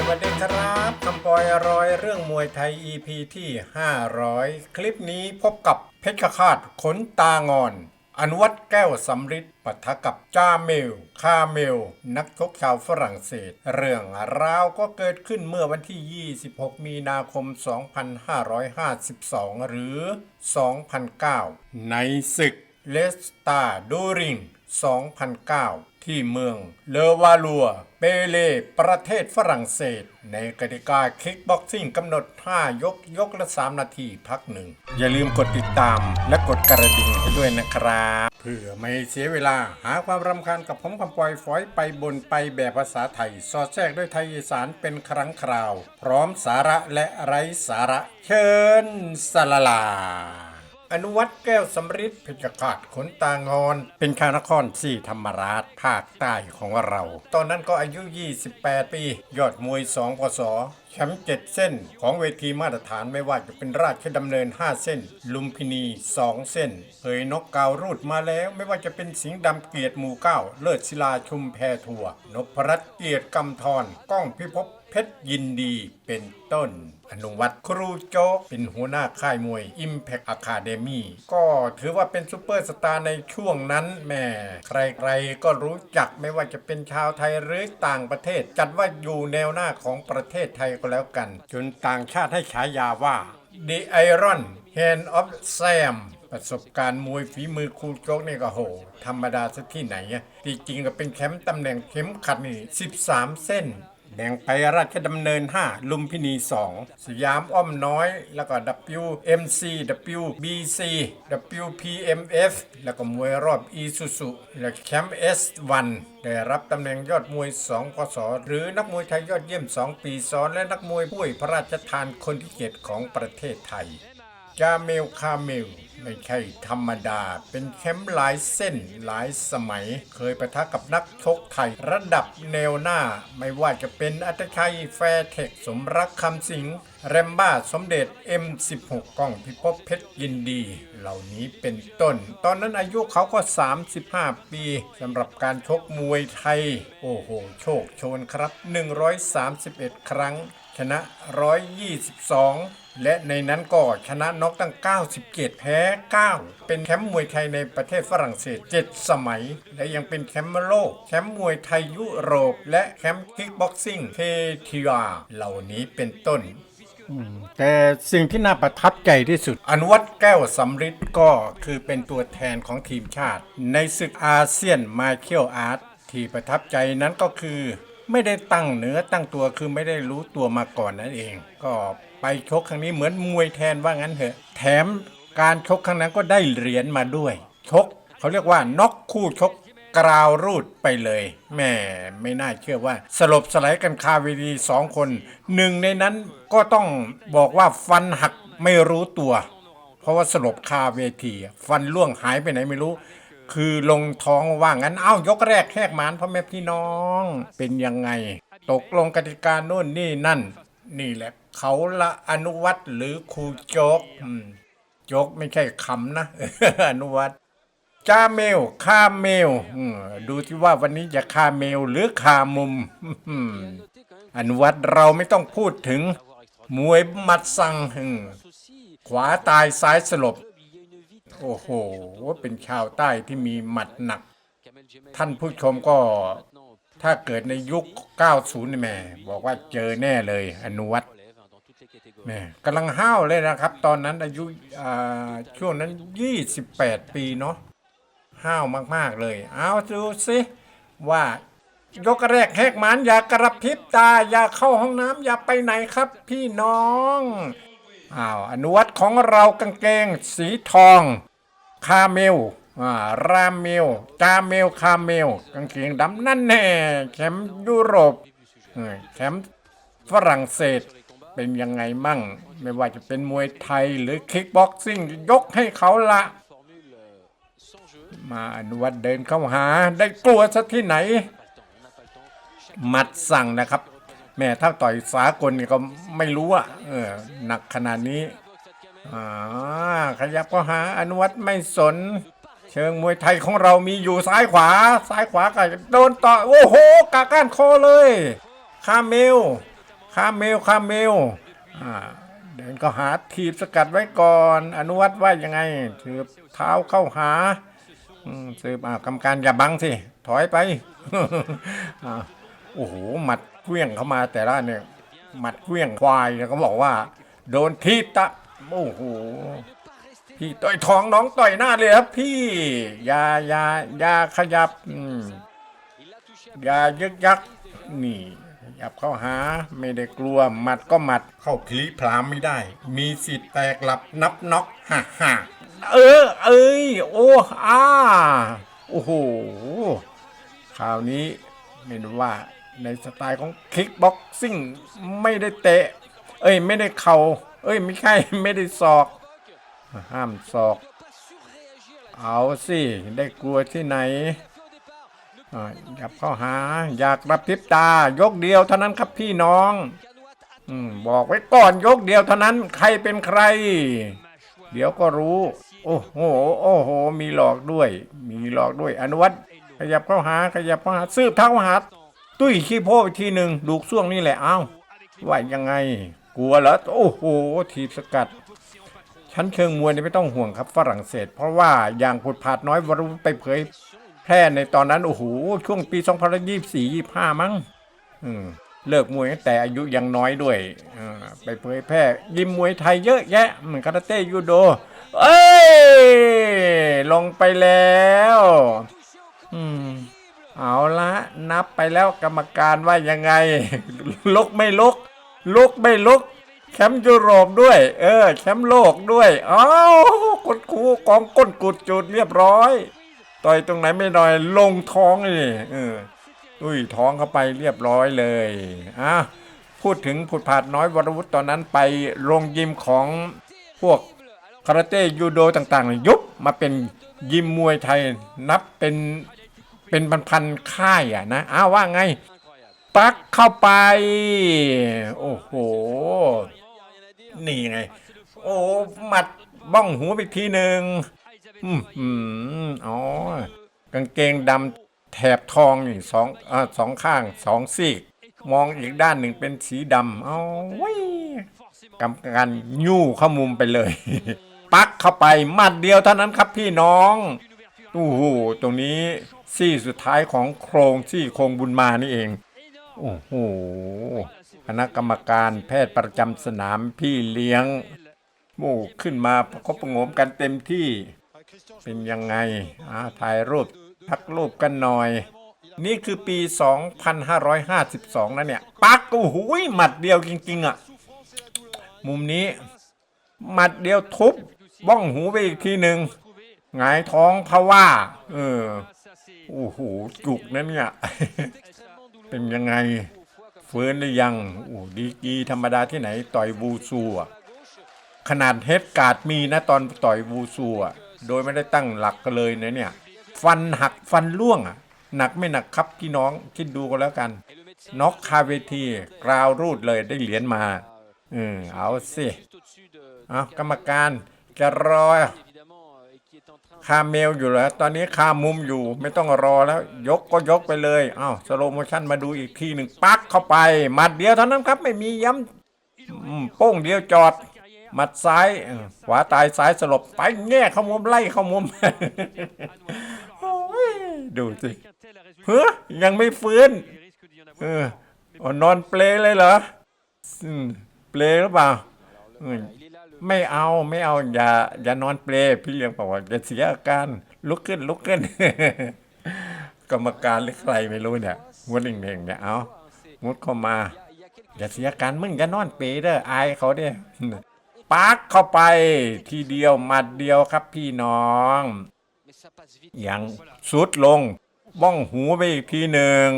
สวัสดีครับคำปอยรอยเรื่องมวยไทย EP ที่ 500 คลิปนี้พบกับเพชรคาดขนตางอน อนุวัตแก้วสำริดปะทะกับจาเมล คาเมล นักชกชาวฝรั่งเศส เรื่องราวก็เกิดขึ้นเมื่อวันที่ 26 มีนาคม 2552 หรือ 2009 ในศึกเลสตาดูริง 2009 ที่เมืองเลวาลัว เปเล ประเทศฝรั่งเศส ในกติกาคิกบ็อกซิ่งกำหนด 5 ยกยกละ 3 นาทีพักหนึ่ง อย่าลืมกดติดตามและกดกระดิ่งให้ด้วยนะครับ เพื่อไม่เสียเวลาหาความรำคาญกับผมคำปล่อยฝอยไปบนไปแบบภาษาไทย สอดแทรกด้วยไทยอีสานเป็นครั้งคราว พร้อมสาระและไร้สาระเชิญสลาลา อนุวัตแก้วสำริดเพชรขาดขนตางอน เป็นชานครสี่ธรรมราชภาคใต้ของเรา ตอนนั้นก็อายุ 28 ปี ยอดมวย2ปศ ชมป์7เส้นของเวทีมาตรฐานไม่ว่าจะเป็นราชดำเนิน 5 เส้น ลุมพินี 2 เส้นเผยนกเกาวรูดมาแล้วไม่ว่าจะเป็นสิงห์ดำเกียรติหมู่เก้าเลิศศิลาชุมแพทัวนพรัตน์เกียรติกำธรก้องพิภพเพชรยินดีเป็นต้น อนุวัตครูโจ๊กเป็นหัวหน้าค่ายมวย Impact Academy ก็ถือว่าเป็นซูเปอร์สตาร์ในช่วงนั้นแม่ใครๆก็รู้จักไม่ว่าจะเป็นชาวไทยหรือต่างประเทศ จัดว่าอยู่แนวหน้าของประเทศไทยก็แล้วกัน จนต่างชาติให้ฉายาว่า The Iron Hand of Sam ประสบการณ์มวยฝีมือครูโจ๊กนี่ก็โห ธรรมดาสักที่ไหนอะจริงๆก็เป็นแชมป์ตำแหน่งเข็มขัดนี่ 13 เส้น แบ่งไปราชดำเนิน 5 ลุมพินี 2 สยามอ้อมน้อย แล้วก็ WMC WBC WPMF แล้วก็มวยรอบอีซูซุและแชมป์ S1 ได้รับตำแหน่งยอดมวย 2 พศ หรือนักมวยไทยยอดเยี่ยม 2 ปีซ้อน และนักมวยผู้พระราชทานคนที่เกียรติของประเทศไทย จาเมลคาเมลไม่ใช่ธรรมดา เป็นแชมป์หลายเส้นหลายสมัย เคยประทะกับนักชกไทย ระดับแนวหน้า ไม่ว่าจะเป็นอัตชัยแฟร์เทค สมรักคำสิงแรมบ้าสมเด็จ M16 กล้องพิภพเพชรยินดี เหล่านี้เป็นต้น ตอนนั้นอายุเขาก็ 35 ปีสำหรับการชกมวยไทย โอ้โห โชคโชนครับ 131 ครั้ง ชนะ 122 และในนั้นก็ชนะน็อกตั้ง 97 แพ้ 9 เป็นแชมป์มวยไทยในประเทศฝรั่งเศส 7 สมัย และยังเป็นแชมป์โลก แชมป์มวยไทยยุโรป และแชมป์คิกบ็อกซิ่งเททีอาเหล่านี้เป็นต้นแต่สิ่งที่น่าประทับใจที่สุด อนุวัตแก้วสำริดก็คือเป็นตัวแทนของทีมชาติ ในศึกอาเซียนมาเคียวอาร์ตที่ประทับใจนั้นก็คือ ไม่ได้ตั้งเนื้อตั้งตัวคือไม่ได้รู้ตัวมาก่อนนั่นเอง ก็ไปชกครั้งนี้เหมือนมวยแทนว่างั้นเถอะ แถมการชกครั้งนั้นก็ได้เหรียญมาด้วย ชกเขาเรียกว่าน็อกคู่ชกกราวรูดไปเลยแม่ไม่น่าเชื่อว่า สลบสลายกันคาเวทีสองคน หนึ่งในนั้นก็ต้องบอกว่าฟันหักไม่รู้ตัว เพราะว่าสลบคาเวที ฟันล่วงหายไปไหนไม่รู้ คือลงท้องว่างั้นเอ้ายกแรกแหกหมานพ่อแม่พี่น้องเป็นยังไง ตกลงกติกาโน่นนี่นั่น นี่แหละ เขาละอนุวัตหรือครูโจกโจกไม่ใช่คำนะอนุวัตจาเมลคาเมลดูที่ว่าวันนี้จะคาเมลหรือคามุมอนุวัตเราไม่ต้องพูดถึงมวยมัดสั่งขวาตายซ้ายสลบ โอ้โห เป็นชาวใต้ที่มีหมัดหนัก ท่านผู้ชมก็ถ้าเกิดในยุค 90นี่แม่ บอกว่าเจอแน่เลย อนุวัตแม่กำลังห้าวเลยนะครับ ตอนนั้นอายุอ่าช่วงนั้น 28 ปีเนาะห้าวมาก ๆ เลย เอาดูสิว่ายกแรกแหกหมันอย่ากระพริบตา อย่าเข้าห้องน้ำอย่าไปไหนครับพี่น้อง อ้าวอนุวัตของเรากางเกง สีทอง คาเมลอ่ารามเมลจาเมลคาเมลกางเกงดำนั่นแน่แชมป์ยุโรปแชมป์ฝรั่งเศสเป็นยังไงมั่ง ไม่ว่าจะเป็นมวยไทยหรือคิกบ็อกซิ่งยกให้เขาละ มาอนุวัตเดินเข้าหาได้กลัวซะที่ไหน มัดสั่งนะครับ แม่ถ้าต่อยสากลนี่ก็ไม่รู้อะเออหนักขนาดนี้อ่าขยับก็หาอนุวัตไม่สน เชิงมวยไทยของเรามีอยู่ซ้ายขวา ซ้ายขวาก็โดนต่อโอ้โหกาก้านคอเลยคามเมลคามเมลคามเมลอ่าเดินก็หาทีบสกัดไว้ก่อน อนุวัตว่ายังไงถือเท้าเข้าหาสืบอ่ากรรมการอย่าบังสิ ถอยไป โอ้โหหมัด เกลี้ยงเข้ามาแต่ละเนี่ยหมัดเกลี้ยงควายเนี่ยเขาบอกว่า โดนทีตะโอ้โหพี่ต่อยท้องน้องต่อยหน้าเลยครับพี่ยายายาขยับยายึกยักนี่ขยับเข้าหาไม่ได้กลัวหมัดก็หมัดเข้าพลีพรามไม่ได้ มีสิทธิ์แตกหลับนับน็อกฮ่าฮ่าเออ เอ้ยโอ้อาโอ้โหคราวนี้ไม่รู้ว่า ในสไตล์ของคิกบ็อกซิ่งไม่ได้เตะ เอ้ยไม่ได้เข่าเอ้ยไม่ใช่ไม่ได้ศอก ห้ามศอก เอาสิได้กลัวที่ไหนอยากเข้าหา อยากรับพริบตายกเดียวเท่านั้นครับพี่น้องอบอกไว้ก่อนยกเดียวเท่านั้นใครเป็นใคร เดี๋ยวก็รู้ โอ้โหโอ้โห มีหลอกด้วย มีหลอกด้วยอนุวัตขยับเข้าหาขยับเข้าหาสืบเท้าหา ตุ้ยขี้โพไปทีหนึ่งดูกช่วงนี่แหละเอ้าว่ายังไง กลัวเหรอโอ้โหทีบสกัด ชั้นเชิงมวยนี่ไม่ต้องห่วงครับฝรั่งเศส เพราะว่าอย่างผุดผาดน้อยวรุไปเผยแพร่ในตอนนั้น โอ้โห ช่วงปี 2024 25 มั้งอืมเลิกมวยแต่อายุยังน้อยด้วยไปเผยแพร่ ยิมมวยไทยเยอะแยะเหมือนคาราเต้ยูโด เอ้ย ลงไปแล้ว อืม เอาละนับไปแล้วกรรมการว่ายังไง ลุกไม่ลุก ลุกไม่ลุก แชมป์ยุโรปด้วย เออ แชมป์โลกด้วยอ้าวกดคูกองก้นกุดจุดเรียบร้อย ต่อยตรงไหนไม่หน่อยลงท้องเลยเอออุ้ยท้องเข้าไปเรียบร้อยเลยอะพูดถึงผุดผาดน้อยวรวุฒิตอนนั้นไปโรงยิมของพวกคาราเต้ยูโดต่างๆยุบมาเป็นยิมมวยไทยนับเป็น เป็นพันๆค่ายอะนะอ้าวว่าไงปักเข้าไป โอ้โห นี่ไง โอ้หมัดบ้องหูไปทีหนึ่งอืมอืมอ๋อกางเกงดำแถบทองนี่สองอ่าสองข้างสองซีก มองอีกด้านหนึ่งเป็นสีดำเอาไว้กำกันยู่เข้ามุมไปเลย ปักเข้าไปหมัดเดียวเท่านั้นครับพี่น้อง โอ้โห ตรงนี้ ซี่สุดท้ายของโครงซี่โครงบุญมานี่เอง โอ้โหคณะกรรมการแพทย์ประจำสนามพี่เลี้ยงโอ้ขึ้นมาประคบประงมกันเต็มที่ เป็นยังไงอาถ่ายรูปทักรูปกันหน่อย นี่คือปี 2552 นะเนี่ย ปักโอ้โหหมัดเดียวจริง ๆอะ มุมนี้ หมัดเดียวทุบ บ้องหูไปอีกทีหนึ่งหงายท้องเพราะว่า เออ โอ้โหจุกนะเนี่ย เป็นยังไงฟื้นหรือยังโอ้ดีกรีธรรมดาที่ไหนต่อยบูซูอะขนาดเฮดการ์ดมีนะตอนต่อยบูซูอะโดยไม่ได้ตั้งหลักกันเลยนะเนี่ย ฟันหักฟันล่วงอะหนักไม่หนักครับพี่น้องคิดดูกันแล้วกันน็อกคาเวทีกราวรูดเลยได้เหรียญมาเออเอาสิ เอากรรมการจะรอ คาเมลอยู่แล้วตอนนี้คามุมอยู่ไม่ต้องรอแล้ว ยกก็ยกไปเลยอ้าวสโลโมชั่นมาดูอีกทีหนึ่งปักเข้าไปหมัดเดียวเท่านั้นครับไม่มีย้ำโป้งเดียวจอดหมัดซ้ายขวาตายซ้ายสลบไปแง่เข้ามุมไล่เข้ามุมดูสิเฮ้ยยังไม่ฟื้นเออนอนเปลเลยเหรอเปลหรือเปล่า ไม่เอาไม่เอาอย่าอย่านอนเปลพี่เลี้ยงบอกว่าจะเสียอาการลุกขึ้นลุกขึ้น กรรมการหรือใครไม่รู้เนี่ยงวดเองๆเนี่ยเอามุดเข้ามา อย่าเสียอาการมึงอย่านอนเปเด้ออายเขาเด้ปักเข้าไปทีเดียวมัดเดียวครับพี่น้องอยังสุดลง บ้องหูไปอีกทีหนึ่ง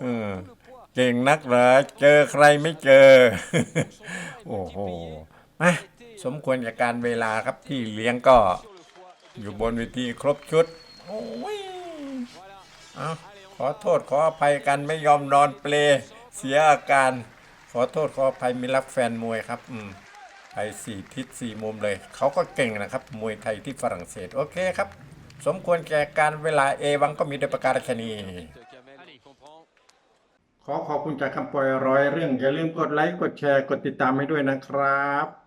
เออเก่งนักเหรอเจอใครไม่เจอ โอ้โหมา สมควรกับการเวลาครับที่เลี้ยงก็อยู่บนเวทีครบชุดโอ้ยเอาขอโทษขออภัยกันไม่ยอมนอนเปลเสียอาการ ขอโทษขออภัยมีรักแฟนมวยครับอืมไปสี่ทิศสี่มุมเลย เขาก็เก่งนะครับ มวยไทยที่ฝรั่งเศสโอเคครับ สมควรแก่การเวลาเอวังก็มีโดยประการฉนีขอขอบคุณจากคำปล่อยร้อยเรื่อง อย่าลืมกดไลค์ กดแชร์ กดติดตามให้ด้วยนะครับ